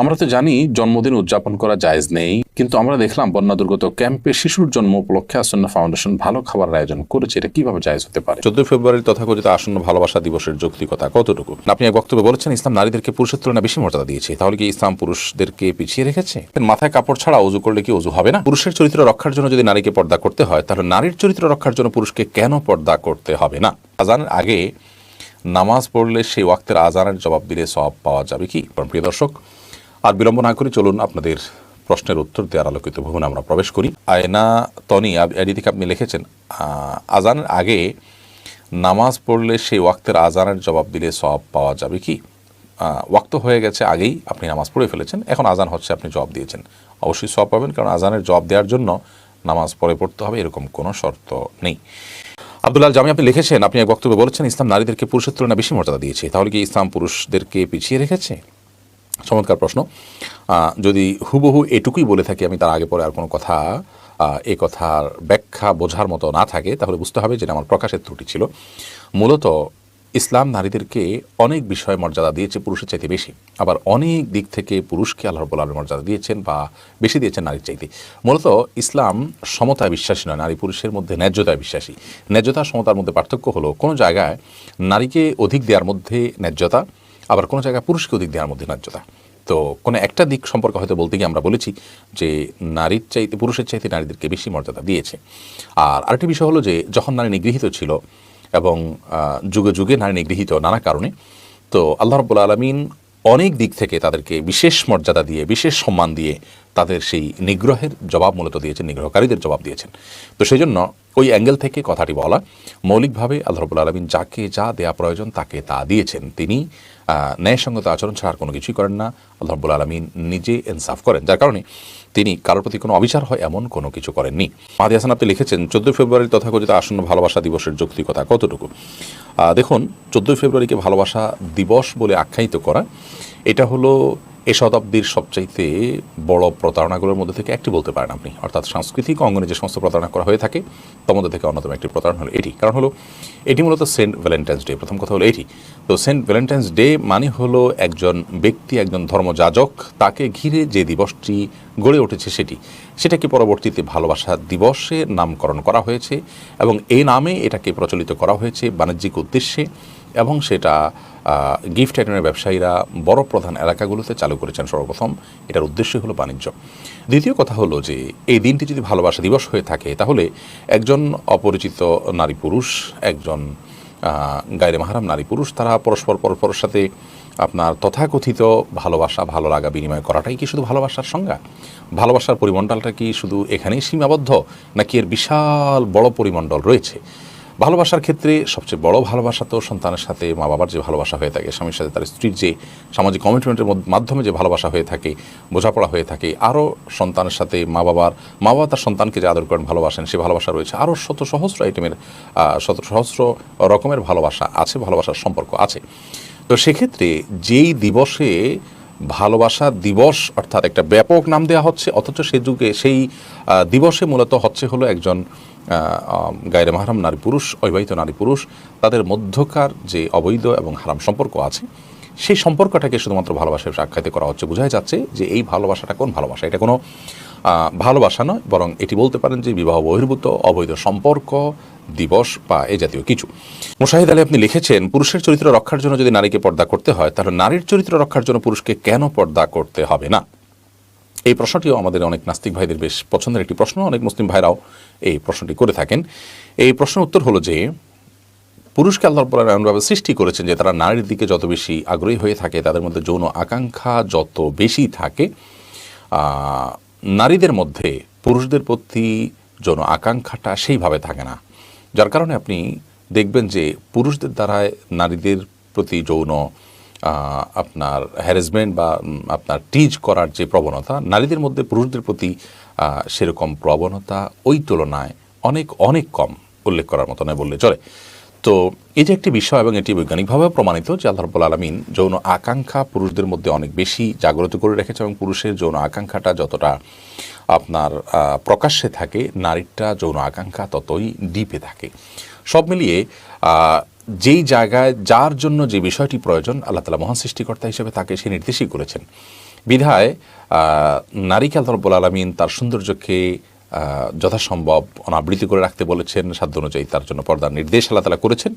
আমরা তো জানি জন্মদিন উদযাপন করা জায়েজ নেই, কিন্তু আমরা দেখলাম বন্যা দুর্গত ক্যাম্পে শিশুর জন্ম উপলক্ষে আসন্ন ফাউন্ডেশন ভালো খাবার আয়োজন করেছে। এটা কীভাবে জায়েজ হতে পারে? চোদ্দই ফেব্রুয়ারির তথাকথিত আসন্ন ভালোবাসা দিবসের যৌক্তিকতা কতটুকু? আপনি এক বক্তব্যে বলেছেন, ইসলাম নারীদেরকে পুরুষের তুলনায় বেশি মর্যাদা দিয়েছে। তাহলে কি ইসলাম পুরুষদেরকে পিছিয়ে রেখেছে? মাথায় কাপড় ছাড়া অজু করলে কি অজু হবে না? পুরুষের চরিত্র রক্ষার জন্য যদি নারীকে পর্দা করতে হয়, তাহলে নারীর চরিত্র রক্ষার জন্য পুরুষকে কেন পর্দা করতে হবে না? আজানের আগে নামাজ পড়লে সেই ওয়াক্তের আজানের জবাব দিলে সব পাওয়া যাবে কি? প্রিয় দর্শক আর বিলম্ব না করে চলুন আপনাদের প্রশ্নের উত্তর দেওয়ার আলোকিত ভবনে আমরা প্রবেশ করি। আয়না তনি এডি থেকে আপনি লিখেছেন আজানের আগে নামাজ পড়লে সেই ওয়াক্তের আজানের জবাব দিলে সব পাওয়া যাবে কি? ওয়াক্ত হয়ে গেছে আগেই আপনি নামাজ পড়ে ফেলেছেন, এখন আজান হচ্ছে আপনি জবাব দিয়েছেন। অবশ্যই সব পাবেন, কারণ আজানের জবাব দেওয়ার জন্য নামাজ পড়ে পড়তে হবে, এরকম কোনো শর্ত নেই। আব্দুল্লাহ জামি, আপনি লিখেছেন, আপনি এক বক্তব্যে বলেছেন, ইসলাম নারীদেরকে পুরুষের তুলনায় বেশি মর্যাদা দিয়েছে, তাহলে কি ইসলাম পুরুষদেরকে পিছিয়ে রেখেছে? চমৎকার প্রশ্ন। যদি হুবহু এটুকুই বলে থাকি, আমি তার আগে পরে আর কোনো কথা এ কথার ব্যাখ্যা বোঝার মতো না থাকে, তাহলে বুঝতে হবে যে এটা আমার প্রকাশের ত্রুটি ছিল। মূলত ইসলাম নারীদেরকে অনেক বিষয়ে মর্যাদা দিয়েছে, পুরুষের চাইতে বেশি। আবার অনেক দিক থেকে পুরুষকে আল্লাহ রব্বুল আলমীর মর্যাদা দিয়েছেন বা বেশি দিয়েছেন নারীর চাইতে। মূলত ইসলাম সমতায় বিশ্বাসী নয়, নারী পুরুষের মধ্যে ন্যায্যতায় বিশ্বাসী। ন্যায্যতা, সমতার মধ্যে পার্থক্য হলো, কোনো জায়গায় নারীকে অধিক দেওয়ার মধ্যে ন্যায্যতা আবার কোনো জায়গায় পুরুষকে অধিক দেওয়ার মধ্যে ন্যায্যতা। তো কোনো একটা দিক সম্পর্কে হয়তো বলতে গিয়ে আমরা বলেছি যে নারীর চাইতে, পুরুষের চাইতে নারীদেরকে বেশি মর্যাদা দিয়েছে। আর আরেকটি বিষয় হলো যে যখন নারী নিগৃহীত ছিল এবং যুগে যুগে নারী নিগৃহীত নানা কারণে, তো আল্লাহ রব্বুল আলমিন অনেক দিক থেকে তাদেরকে বিশেষ মর্যাদা দিয়ে, বিশেষ সম্মান দিয়ে তাদের সেই নিগ্রহের জবাব মূলত দিয়েছেন, নিগ্রহকারীদের জবাব দিয়েছেন। তো সেই জন্য ওই অ্যাঙ্গেল থেকে কথাটি বলা, মৌলিকভাবে আল্লাহ রব্বুল আলমিন যাকে যা দেয়া প্রয়োজন তাকে তা দিয়েছেন। তিনি ন্যায়সঙ্গত আচরণ ছাড়া আর কোনো কিছুই করেন না। আল্লাহ রব্বুল আলমিন নিজে ইনসাফ করেন, যার কারণে তিনি কারোর প্রতি কোনো অবিচার হয় এমন কোনো কিছু করেননি। মাহাদি হাসান আপনি লিখেছেন চোদ্দোই ফেব্রুয়ারির তথাকথিত আসন্ন ভালোবাসা দিবসের যৌক্তিকতা কতটুকু? দেখুন চোদ্দোই ফেব্রুয়ারিকে ভালোবাসা দিবস বলে আখ্যায়িত করা, এটা হলো এ শতাব্দীর সবচাইতে বড় প্রতারণাগুলোর মধ্যে থেকে একটি বলতে পারেন আপনি। অর্থাৎ সাংস্কৃতিক অঙ্গনে যে সমস্ত প্রতারণা করা হয়ে থাকে, তার মধ্যে থেকে অন্যতম একটি প্রতারণা হলো এটি। কারণ হলো, এটি মূলত সেন্ট ভ্যালেন্টাইন্স ডে। প্রথম কথা হলো এটি। তো সেন্ট ভ্যালেন্টাইন্স ডে মানে হলো একজন ব্যক্তি, একজন ধর্মযাজক, তাকে ঘিরে যে দিবসটি গড়ে উঠেছে সেটি। সেটাকে পরবর্তীতে ভালোবাসা দিবসে নামকরণ করা হয়েছে এবং এই নামে এটাকে প্রচলিত করা হয়েছে বাণিজ্যিক উদ্দেশ্যে। এবং সেটা গিফট আইটেমের ব্যবসায়ীরা বড় প্রধান এলাকাগুলোতে চালু করেছেন সর্বপ্রথম। এটার উদ্দেশ্য হলো বাণিজ্য। দ্বিতীয় কথা হলো যে, এই দিনটি যদি ভালোবাসা দিবস হয়ে থাকে, তাহলে একজন অপরিচিত নারী পুরুষ, একজন গায়রে মাহারাম নারী পুরুষ, তারা পরস্পর পরস্পরের সাথে আপনার তথাকথিত ভালোবাসা, ভালো লাগা বিনিময় করাটাই কি শুধু ভালোবাসার সংজ্ঞা? ভালোবাসার পরিমণ্ডলটা কি শুধু এখানেই সীমাবদ্ধ, নাকি এর বিশাল বড় পরিমণ্ডল রয়েছে? ভালোবাসার ক্ষেত্রে সবচেয়ে বড় ভালোবাসা তো সন্তানের সাথে মা বাবার যে ভালোবাসা হয়ে থাকে, স্বামীর সাথে তার স্ত্রীর যে সামাজিক কমিটমেন্টের মাধ্যমে যে ভালোবাসা হয়ে থাকে, বোঝাপড়া হয়ে থাকে, আরও সন্তানের সাথে মা বাবার মা বাবা তার সন্তানকে যে আদর করেন, ভালোবাসেন, সে ভালোবাসা রয়েছে। আরও শত সহস্র আইটেমের শত সহস্র রকমের ভালোবাসা আছে, ভালোবাসার সম্পর্ক আছে। তো সেক্ষেত্রে যেই দিবসে ভালোবাসা দিবস, অর্থাৎ একটা ব্যাপক নাম দেওয়া হচ্ছে, অথচ সে যুগে, সেই দিবসে মূলত হচ্ছে হলো একজন গায়ের মাহারাম, নারী পুরুষ, অবিবাহিত নারী পুরুষ, তাদের মধ্যকার যে অবৈধ এবং হারাম সম্পর্ক আছে, সেই সম্পর্কটাকে শুধুমাত্র ভালোবাসায় সাক্ষাতে করা হচ্ছে। বোঝাই যাচ্ছে যে এই ভালোবাসাটা কোন ভালোবাসা? এটা কোনো ভালোবাসা নয়, বরং এটি বলতে পারেন যে বিবাহ বহির্ভূত, অবৈধ সম্পর্ক, দিবস বা এ জাতীয় কিছু। মুশাহিদ আলী, আপনি লিখেছেন, পুরুষের চরিত্র রক্ষার জন্য যদি নারীকে পর্দা করতে হয়, তাহলে নারীর চরিত্র রক্ষার জন্য পুরুষকে কেন পর্দা করতে হবে না? এই প্রশ্নটিও আমাদের অনেক নাস্তিক ভাইদের বেশ পছন্দের একটি প্রশ্ন। অনেক মুসলিম ভাইরাও এই প্রশ্নটি করে থাকেন। এই প্রশ্নের উত্তর হলো যে, পুরুষকে আল্লাহ আলামিন এমনভাবে সৃষ্টি করেছেন যে তারা নারীর দিকে যত বেশি আগ্রহী হয়ে থাকে, তাদের মধ্যে যৌন আকাঙ্ক্ষা যত বেশি থাকে নারীদের মধ্যে পুরুষদের প্রতি যৌন আকাঙ্ক্ষাটা সেইভাবে থাকে না। যার কারণে আপনি দেখবেন যে পুরুষদের দ্বারায় নারীদের প্রতি যৌন আপনার হ্যারাসমেন্ট বা আপনার টিজ করার যে প্রবণতা, নারীদের মধ্যে পুরুষদের প্রতি সেরকম প্রবণতা ওই তুলনায় অনেক অনেক কম উল্লেখ করার মতো নয় বললে চলে। তো এই যে একটি বিষয় এবং এটি বৈজ্ঞানিকভাবে প্রমাণিত যে আল্লাহ রব্বুল আলমিন যৌন আকাঙ্ক্ষা পুরুষদের মধ্যে অনেক বেশি জাগ্রত করে রেখেছে এবং পুরুষের যৌন আকাঙ্ক্ষাটা যতটা আপনার প্রকাশ্যে থাকে, নারীরটা যৌন আকাঙ্ক্ষা ততই ডিপে থাকে। সব মিলিয়ে যেই জায়গায় যার জন্য যে বিষয়টি প্রয়োজন, আল্লাহ তালা মহান সৃষ্টিকর্তা হিসেবে তাকে সে নির্দেশই করেছেন। বিধায় নারীকে আল্লাহ আলমিন তার সৌন্দর্যকে যথাসম্ভব অনাবৃত করে রাখতে বলেছেন, সাধ্য অনুযায়ী তার জন্য পর্দার নির্দেশ আল্লাহ তালা করেছেন।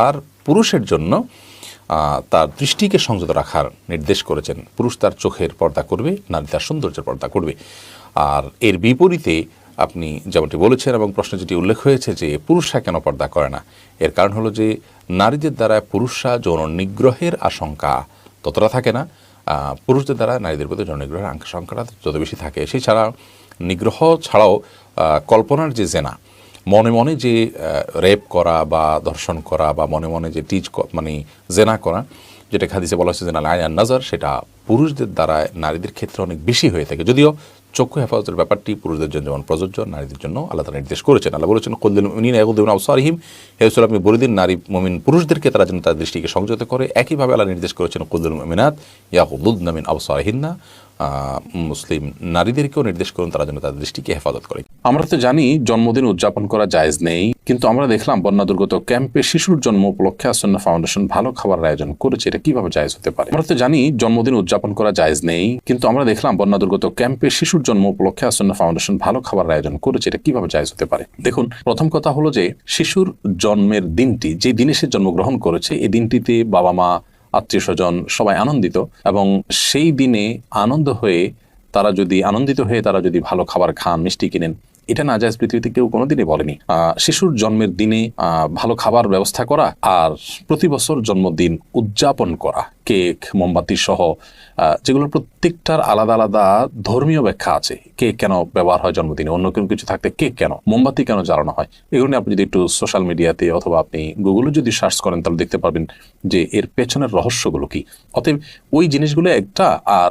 আর পুরুষের জন্য তার দৃষ্টিকে সংযত রাখার নির্দেশ করেছেন। পুরুষ তার চোখের পর্দা করবে, নারী তার সৌন্দর্যের পর্দা করবে। আর এর বিপরীতে আপনি যেমনটি বলেছেন এবং প্রশ্নে যেটি উল্লেখ হয়েছে যে পুরুষরা কেন পর্দা করে না? এর কারণ হলো যে নারীদের দ্বারা পুরুষরা যৌন নিগ্রহের আশঙ্কা ততটা থাকে না। পুরুষদের দ্বারা নারীদের প্রতি যৌন নিগ্রহের আশঙ্কাটা যত বেশি থাকে। সেই ছাড়া নিগ্রহ ছাড়াও কল্পনার যে জেনা, মনে মনে যে রেপ করা বা ধর্ষণ করা বা মনে মনে যে টিচ মানে জেনা করা, যেটা খাদিসে বলা হচ্ছে যে না আয়ান নজর সেটা পুরুষদের দ্বারা নারীদের ক্ষেত্রে অনেক বেশি হয়ে থাকে। যদিও চক্ষু হেফাজতের ব্যাপারটি পুরুষদের জন্য, যেমন প্রযোজ্য, নারীদের জন্য তালা নির্দেশ করেছেন। আল্লাহ বলেছেন কল্দিন মিন এগুদ্দিন আউসারহিম হেসুল আপনি বলে দিন নারী মমিন পুরুষদেরকে তারা যেন তার দৃষ্টিকে সংযত করে। একইভাবে আল্লাহ নির্দেশ করেছেন কুদ্দুল মিনাত ইয়াকুদ্দুদ নামিন আউসারহিন্না মুসলিম নারীদেরকেও নির্দেশ করুন, তারা যেন তাদের দৃষ্টিকে হেফাজত করে। আমরা তো জানি জন্মদিন উদযাপন করা জায়েজ নেই, কিন্তু আমরা দেখলাম বন্যা দুর্গত ক্যাম্পে শিশুর জন্ম উপলক্ষে আসন্ন ফাউন্ডেশন ভালো খাবার আয়োজন করেছে। এটা কীভাবে জায়েজ হতে পারে? আমরা তো জানি জন্মদিন উদযাপন করা জায়েজ নেই, কিন্তু আমরা দেখলাম বন্যা দুর্গত ক্যাম্পে শিশুর জন্ম উপলক্ষে আসন্ন ফাউন্ডেশন ভালো খাবার আয়োজন করেছে। এটা কীভাবে জায়েজ হতে পারে? দেখুন, প্রথম কথা হলো যে, শিশুর জন্মের দিনটি, যে দিনে সে জন্মগ্রহণ করেছে এই দিনটিতে বাবা মা আত্মীয় স্বজন সবাই আনন্দিত এবং সেই দিনে আনন্দ হয়ে তারা যদি, আনন্দিত হয়ে তারা যদি ভালো খাবার খান, মিষ্টি কিনেন এটা না যায় পৃথিবীতে কেউ কোনোদিনই বলেনি। শিশুর জন্মের দিনে ভালো খাবার ব্যবস্থা করা আর প্রতি বছর জন্মদিন উদযাপন করা। কেক, মোমবাতি সহ যেগুলোর প্রত্যেকটার আলাদা আলাদা ধর্মীয় ব্যাখ্যা আছে। কেক কেন ব্যবহার হয় জন্মদিনে? অন্য কোনো কিছু থাকতে কেক কেন? মোমবাতি কেন জ্বালানো হয়? এগুলো নিয়ে আপনি যদি একটু সোশ্যাল মিডিয়াতে অথবা আপনি গুগলে যদি সার্চ করেন, তাহলে দেখতে পারবেন যে এর পেছনের রহস্যগুলো কি। অতএব ওই জিনিসগুলো একটা আর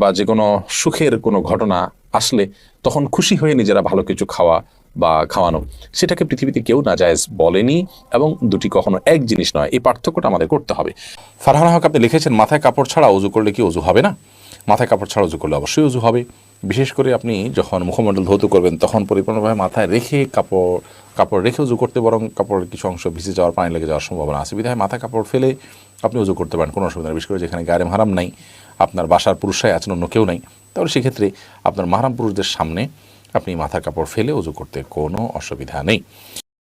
বা যে কোনো সুখের কোনো ঘটনা আসলে তখন খুশি হয়ে নিজেরা ভালো কিছু খাওয়া বা খাওয়ানো, সেটাকে পৃথিবীতে কেউ না জায়েজ বলেনি এবং দুটি কখনো এক জিনিস নয়, এই পার্থক্যটা আমাদের করতে হবে। ফারহান হক, আপনি লিখেছেন, মাথায় কাপড় ছাড়া উজু করলে কি উজু হবে না? মাথায় কাপড় ছাড়া উজু করলে অবশ্যই উজু হবে। বিশেষ করে আপনি যখন মুখমণ্ডল ধৌত করবেন, তখন পরিপূর্ণভাবে মাথায় রেখে কাপড় কাপড় রেখে উজু করতে বরং কাপড়ের কিছু অংশ ভিজে যাওয়ার, পানি লেগে যাওয়ার সম্ভাবনা আছে। বিধায় মাথা কাপড় ফেলে আপনি উজু করতে পারেন, কোনো অসুবিধা নেই। বিশেষ করে যেখানে গায়ে মাহারাম নাই, আপনার বাসার পুরুষরাই আছেন, অন্য কেউ নাই। তাহলে সেক্ষেত্রে আপনার মাহারাম পুরুষদের সামনে আপনি মাথা কাপড় ফেলে উজু করতে কোনো অসুবিধা নেই।